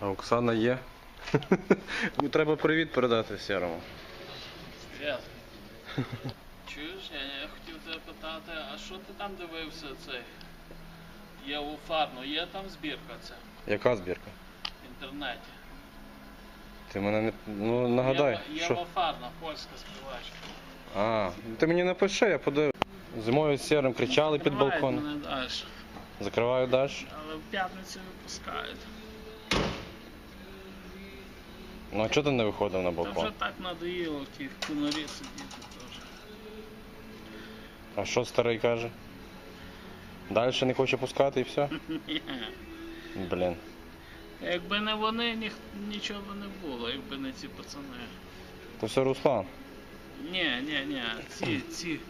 А Оксана є. Треба привіт передати Сірому. Привіт. Чуєш, я, я хотів тебе питати, а що ти там дивився цей? Є у фарну, є там збірка ця Яка збірка? в інтернеті. Ти мене не. Ну нагадай. Є, що... Єва Фарна, польська співачка. А, ти мені напиши, я подивлюсь. Зимою з сірим кричали під балконом. Закриваю далі. але в п'ятницю випускають. Ну а чого ти не виходив на Та балкон? вже так надоїло ті в сидіти теж. А що старий каже? Далі не хоче пускати і все? Блін. Якби не вони, ніх, нічого б не було, якби не ці пацани. То все Руслан. Ні, ні, ні, ці, ці.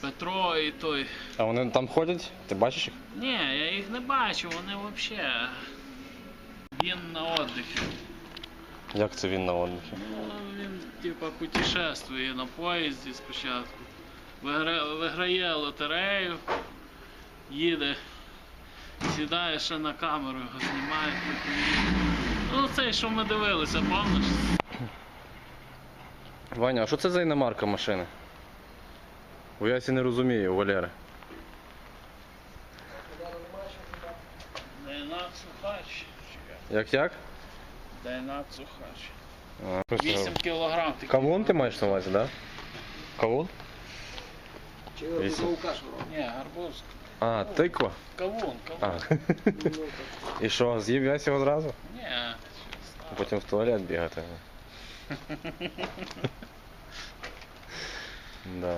Петро і той. А вони там ходять? Ти бачиш їх? Ні, я їх не бачу, вони взагалі. Він на отдихі. Як це він на отдихі? Ну, він типа путешествує на поїзді спочатку. Вигра... Виграє лотерею, їде, сідає ще на камеру, його знімають. Ну, цей, що ми дивилися, пам'ятаєш? Ваня, а що це за іномарка машини? Бо я сі не розумію, Валери. Дайнат Сухач. Чекай. Як як? Дайнат Сухач. А, просто- 8 кілограм. такий. Кавун ти маєш на увазі, так? Да? Кавун? Чи Вісім. ви кашу робите? Ні, гарбуз. А, тиква. Кавун, А. кавун. І що, з'їв весь його зразу? Ні, А щось потім в туалет бігати. Да.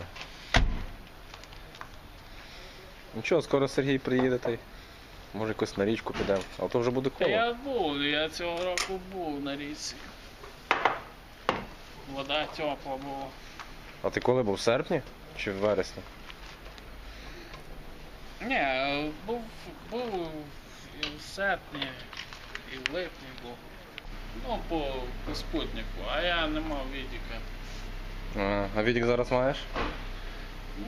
Нічого, скоро Сергій приїде та й Може якось на річку підемо. А то вже буде коло. я був, я цього року був на річці. Вода тепла була. А ти коли був? В серпні? Чи в вересні? Ні, був, був і в серпні, і в липні був. Ну, по, по спутнику, а я не мав відіка. А, а відік зараз маєш?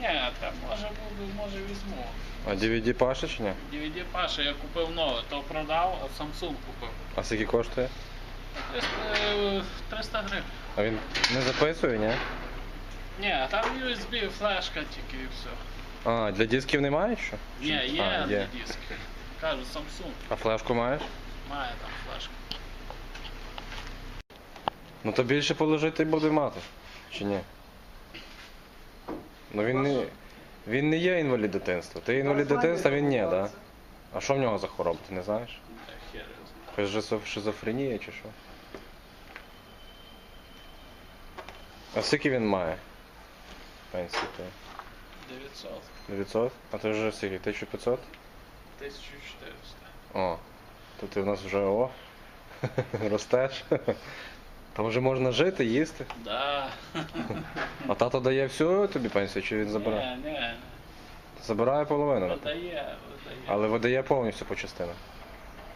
Ні, там може буду, може візьму. А DVD Паша чи ні? DVD Паша я купив нове, то продав, а Samsung купив. А скільки коштує? 300, е, 300 гривень. А він не записує, ні? Ні, там USB флешка тільки і все. А, для дисків немає що? Ні, є А, на диски. Кажу, Samsung А флешку маєш? має там флешку. Ну то більше положити буде мати. Чи ні? Ну він не. Він не є інвалід дитинства. Ти інвалід дитинства, він ні, так? Да? А що в нього за хвороба, ти не знаєш? Якась же шизофренія чи що? А скільки він має? Пенсії ти? 900, 900? А ти вже скільки? 1500? 1400. О, то ти в нас вже о, ростеш. Там вже можна жити, їсти. Да. А тато дає всю тобі пенсію, чи він забирає? Ні, ні, Забирає половину. видає, видає. Але видає повністю по частинах.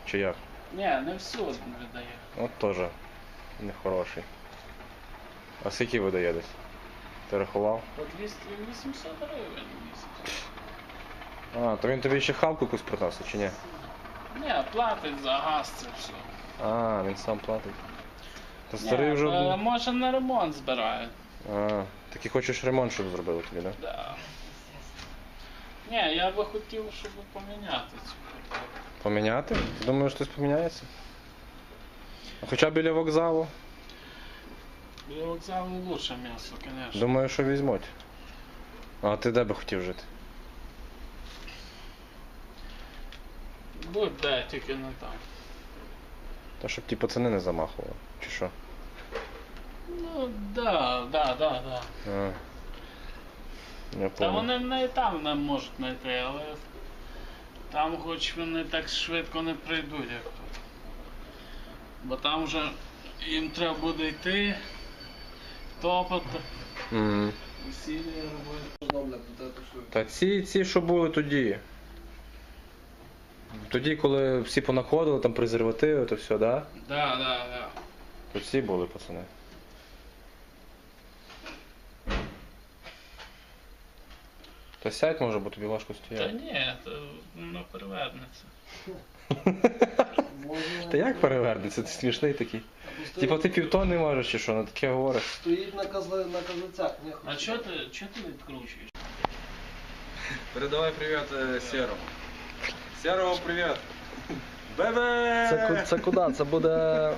Чи як? Ні, не всю видає. От теж нехороший. А скільки видає десь? Ти рахував? По 200, 800 гривень місяць. А, то він тобі ще хавку якусь приносить, чи ні? Ні, платить за газ це все. А, він сам платить. Та старий Ні, вже. е, може на ремонт збирають. А, таки хочеш ремонт, щоб зробили тобі, так? Да. Ні, я би хотів, щоб поміняти цю картоплю. Поміняти? Ти думаєш, щось поміняється? А хоча б біля вокзалу. Біля вокзалу лучше м'ясо, звісно. Думаю, що візьмуть. А ти де би хотів жити? Будь де, тільки не там. Та щоб ті пацани не замахували. Чи що? Ну, да, да, да, да. А. Я Та понял. вони і там не можуть знайти, але там хоч вони так швидко не прийдуть, як тут. Бо там вже їм треба буде йти, топати, Мгм. усілля робити. Та ці, ці, що були тоді. Тоді, коли всі понаходили, там презервативи, то все, да? Да, да, да. То ці були пацани. Та сядь може, бо тобі важко Та стояти. ні, то воно перевернеться. можна Та як перевернеться? Ти смішний такий. Типа ти півтонни можеш чи що, на таке говориш? Стоїть на, козла, на козацях, не А чого ти, чого ти відкручуєш? Передавай привет э, Серому. Серому привет. Бебе! Це, це куди? Це буде